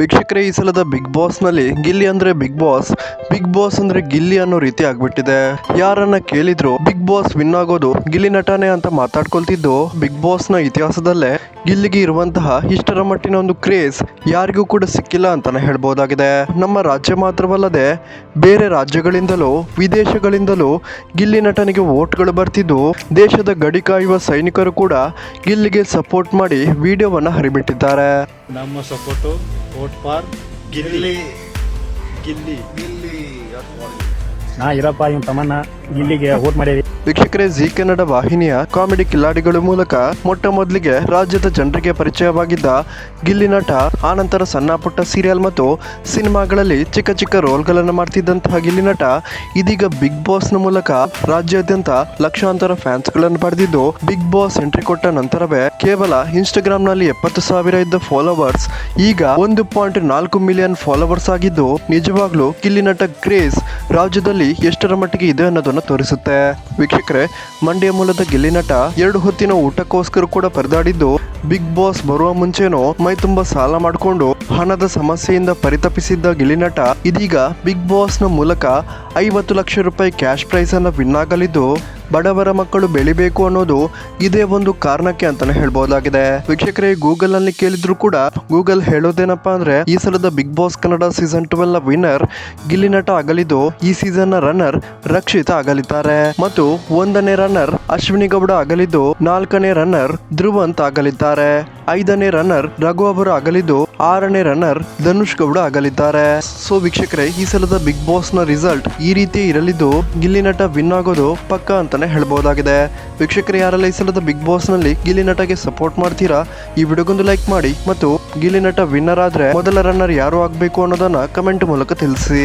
ವೀಕ್ಷಕರೇ, ಈ ಸಲದ ಬಿಗ್ ಬಾಸ್ನಲ್ಲಿ ಗಿಲ್ಲಿ ಅಂದ್ರೆ ಬಿಗ್ ಬಾಸ್ ಬಿಗ್ ಬಾಸ್ ಅಂದ್ರೆ ಗಿಲ್ಲಿ ಅನ್ನೋ ರೀತಿ ಆಗ್ಬಿಟ್ಟಿದೆ. ಯಾರನ್ನ ಕೇಳಿದ್ರು ಬಿಗ್ ಬಾಸ್ ವಿನ್ ಆಗೋದು ಗಿಲ್ಲಿ ನಟನೆ ಅಂತ ಮಾತಾಡ್ಕೊಳ್ತಿದ್ದು ಬಿಗ್ ಬಾಸ್ನ ಇತಿಹಾಸದಲ್ಲೇ ಗಿಲ್ಲಿಗೆ ಇರುವಂತಹ ಇಷ್ಟರ ಮಟ್ಟಿನ ಒಂದು ಕ್ರೇಜ್ ಯಾರಿಗೂ ಕೂಡ ಸಿಕ್ಕಿಲ್ಲ ಅಂತ ಹೇಳ್ಬೋದಾಗಿದೆ. ನಮ್ಮ ರಾಜ್ಯ ಮಾತ್ರವಲ್ಲದೆ ಬೇರೆ ರಾಜ್ಯಗಳಿಂದಲೂ ವಿದೇಶಗಳಿಂದಲೂ ಗಿಲ್ಲಿ ನಟನಿಗೆ ವೋಟ್ಗಳು ಬರ್ತಿದ್ದು ದೇಶದ ಗಡಿ ಕಾಯುವ ಸೈನಿಕರು ಕೂಡ ಗಿಲ್ಲಿಗೆ ಸಪೋರ್ಟ್ ಮಾಡಿ ವಿಡಿಯೋವನ್ನ ಹರಿಬಿಟ್ಟಿದ್ದಾರೆ. ನಮ್ಮ support vote for Gilli. Gilli. Gilli. ನಾ ಇರಪ್ಪ ಇವ್ ತಮ್ಮನ್ನ ಗಿಲ್ಲಿಗೆ ವೋಟ್ ವೀಕ್ಷಕರೇ ಜಿ ಕನ್ನಡ ವಾಹಿನಿಯ ಕಾಮಿಡಿ ಕಿಲಾಡಿಗಳ ಮೂಲಕ ಮೊಟ್ಟ ಮೊದಲಿಗೆ ರಾಜ್ಯದ ಜನರಿಗೆ ಪರಿಚಯವಾಗಿದ್ದ ಗಿಲ್ಲಿ ನಟ, ಆನಂತರ ಸಣ್ಣ ಪುಟ್ಟ ಸೀರಿಯಲ್ ಮತ್ತು ಸಿನಿಮಾಗಳಲ್ಲಿ ಚಿಕ್ಕ ಚಿಕ್ಕ ರೋಲ್ಗಳನ್ನು ಮಾಡ್ತಿದ್ದಂತಹ ಗಿಲ್ಲಿ ನಟ, ಇದೀಗ ಬಿಗ್ ಬಾಸ್ನ ಮೂಲಕ ರಾಜ್ಯಾದ್ಯಂತ ಲಕ್ಷಾಂತರ ಫ್ಯಾನ್ಸ್ಗಳನ್ನು ಪಡೆದಿದ್ದು, ಬಿಗ್ ಬಾಸ್ ಎಂಟ್ರಿ ಕೊಟ್ಟ ನಂತರವೇ ಕೇವಲ ಇನ್ಸ್ಟಾಗ್ರಾಂನಲ್ಲಿ ಎಪ್ಪತ್ತು ಸಾವಿರ ಇದ್ದ ಫಾಲೋವರ್ಸ್, ಈಗ ಒಂದು ಪಾಯಿಂಟ್ ನಾಲ್ಕು ಮಿಲಿಯನ್ ಫಾಲೋವರ್ಸ್ ಆಗಿದ್ದು, ನಿಜವಾಗ್ಲೂ ಗಿಲ್ಲಿ ನಟ ಕ್ರೇಜ್ ರಾಜ್ಯದಲ್ಲಿ ಎಷ್ಟರ ಮಟ್ಟಿಗೆ ಇದೆ ಅನ್ನೋದನ್ನು ತೋರಿಸುತ್ತೆ. ವೀಕ್ಷಕರೇ ಮಂಡ್ಯ ಮೂಲದ ಗಿಲ್ಲಿನಟ ಎರಡು ಹೊತ್ತಿನ ಊಟಕ್ಕೋಸ್ಕರ ಕೂಡ ಪರದಾಡಿದ್ದು ಬಿಗ್ ಬಾಸ್ ಬರುವ ಮುಂಚೆನೋ ಮೈ ತುಂಬಾ ಸಾಲ ಮಾಡಿಕೊಂಡು ಹಣದ ಸಮಸ್ಯೆಯಿಂದ ಪರಿತಪಿಸಿದ್ದ ಗಿಳಿನಟ ಇದೀಗ ಬಿಗ್ ಬಾಸ್ನ ಮೂಲಕ ಐವತ್ತು ಲಕ್ಷ ರೂಪಾಯಿ ಕ್ಯಾಶ್ ಪ್ರೈಸ್ ಅನ್ನ ವಿನ್ ಆಗಲಿದ್ದು, ಬಡವರ ಮಕ್ಕಳು ಬೆಳಿಬೇಕು ಅನ್ನೋದು ಇದೇ ಒಂದು ಕಾರಣಕ್ಕೆ ಅಂತಾನೆ ಹೇಳ್ಬೋದಾಗಿದೆ. ವೀಕ್ಷಕರೇ ಗೂಗಲ್ ಅಲ್ಲಿ ಕೇಳಿದ್ರು ಕೂಡ ಗೂಗಲ್ ಹೇಳೋದೇನಪ್ಪಾ ಅಂದ್ರೆ, ಈ ಸಲದ ಬಿಗ್ ಬಾಸ್ ಕನ್ನಡ ಸೀಸನ್ ಟ್ವೆಲ್ನ ವಿನ್ನರ್ ಗಿಲ್ಲಿನಟ ಆಗಲಿದ್ದು, ಈ ಸೀಸನ್ನ ರನ್ನರ್ ರಕ್ಷಿತ ಆಗಲಿದ್ದಾರೆ. ಮತ್ತು ಒಂದನೇ ರನ್ನರ್ ಅಶ್ವಿನಿ ಗೌಡ ಆಗಲಿದ್ದು, ನಾಲ್ಕನೇ ರನ್ನರ್ ಧ್ರುವಂತ್ ಆಗಲಿದ್ದಾರೆ ಐದನೇ ರನ್ನರ್ ರಘು ಅವರು ಆಗಲಿದ್ದು, ಆರನೇ ರನ್ನರ್ ಧನುಷ್ ಗೌಡ ಆಗಲಿದ್ದಾರೆ. ಸೊ ವೀಕ್ಷಕರೇ, ಈ ಸಲದ ಬಿಗ್ ಬಾಸ್ನ ರಿಸಲ್ಟ್ ಈ ರೀತಿ ಇರಲಿದ್ದು, ಗಿಲ್ಲಿ ನಟ ವಿನ್ ಆಗೋದು ಪಕ್ಕ ಅಂತಾನೆ ಹೇಳಬಹುದಾಗಿದೆ ವೀಕ್ಷಕರೇ, ಯಾರೆಲ್ಲ ಈ ಸಲದ ಬಿಗ್ ಬಾಸ್ನಲ್ಲಿ ಗಿಲ್ಲಿ ನಟಗೆ ಸಪೋರ್ಟ್ ಮಾಡ್ತೀರಾ, ಈ ವಿಡಿಯೋಗೊಂದು ಲೈಕ್ ಮಾಡಿ ಮತ್ತು ಗಿಲ್ಲಿ ನಟ ವಿನ್ನರ್ ಆದ್ರೆ ಮೊದಲ ರನ್ನರ್ ಯಾರು ಆಗ್ಬೇಕು ಅನ್ನೋದನ್ನ ಕಮೆಂಟ್ ಮೂಲಕ ತಿಳಿಸಿ.